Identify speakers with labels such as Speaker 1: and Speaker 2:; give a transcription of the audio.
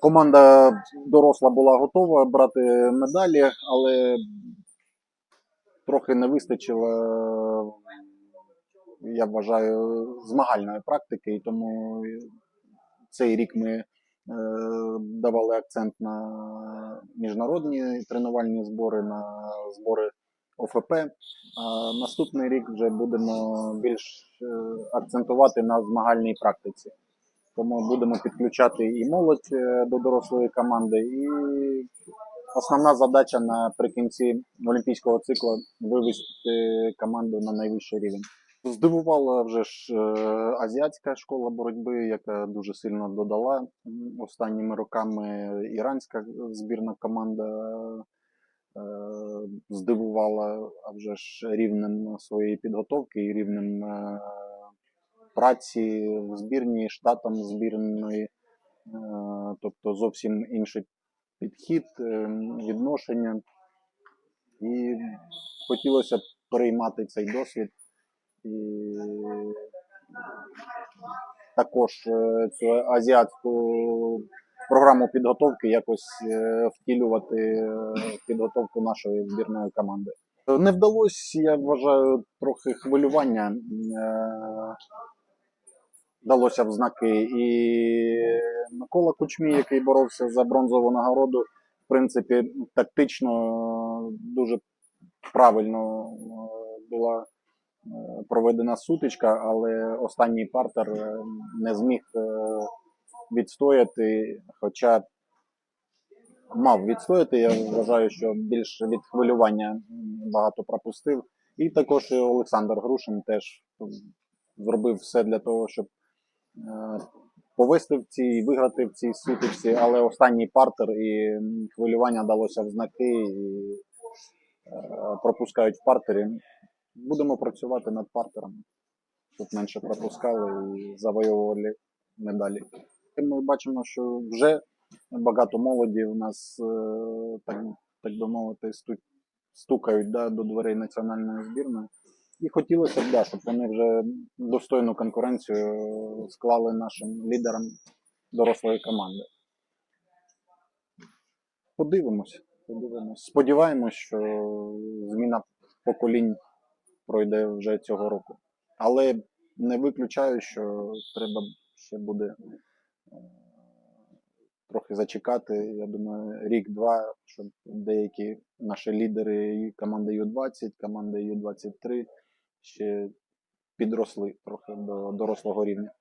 Speaker 1: Команда доросла була готова брати медалі, але трохи не вистачило, я вважаю, змагальної практики, і тому цей рік ми е, давали акцент на міжнародні тренувальні збори, на збори ОФП. А наступний рік вже будемо більш е, акцентувати на змагальній практиці. Тому будемо підключати і молодь е, до дорослої команди. І основна задача наприкінці олімпійського циклу вивести команду на найвищий рівень. Здивувала вже ж е, азіатська школа боротьби, яка дуже сильно додала останніми роками. Іранська збірна команда е, здивувала а вже ж рівнем своєї підготовки і рівнем праці в збірні, штатом збірної, е, тобто зовсім інший підхід, е, відношення. І хотілося б переймати цей досвід і також е, цю азіатську програму підготовки якось втілювати підготовку нашої збірної команди. Не вдалося, я вважаю, трохи хвилювання далося в знаки. І Микола Кучмій, який боровся за бронзову нагороду, в принципі, тактично е, дуже правильно е, була е, проведена сутичка, але останній партер не зміг відстояти, хоча мав відстояти. Я вважаю, що більш від хвилювання багато пропустив. І також Олександр Грушин теж зробив все для того, щоб повести в цій, виграти в цій сутичці, але останній партер і хвилювання далося в знаки і е, пропускають в партері. Будемо працювати над партером, щоб менше пропускали і завоювали медалі. Ми бачимо, що вже багато молоді у нас, е, так, так би мовити, стукають да, до дверей національної збірної. І хотілося б, да, щоб вони вже достойну конкуренцію склали нашим лідерам дорослої команди. Подивимось. подивимось. Сподіваємось, що зміна поколінь пройде вже цього року. Але не виключаю, що треба ще буде е, трохи зачекати. Я думаю, рік-два, щоб деякі наші лідери команди Ю-20, команди Ю-23 ще підросли трохи до дорослого рівня.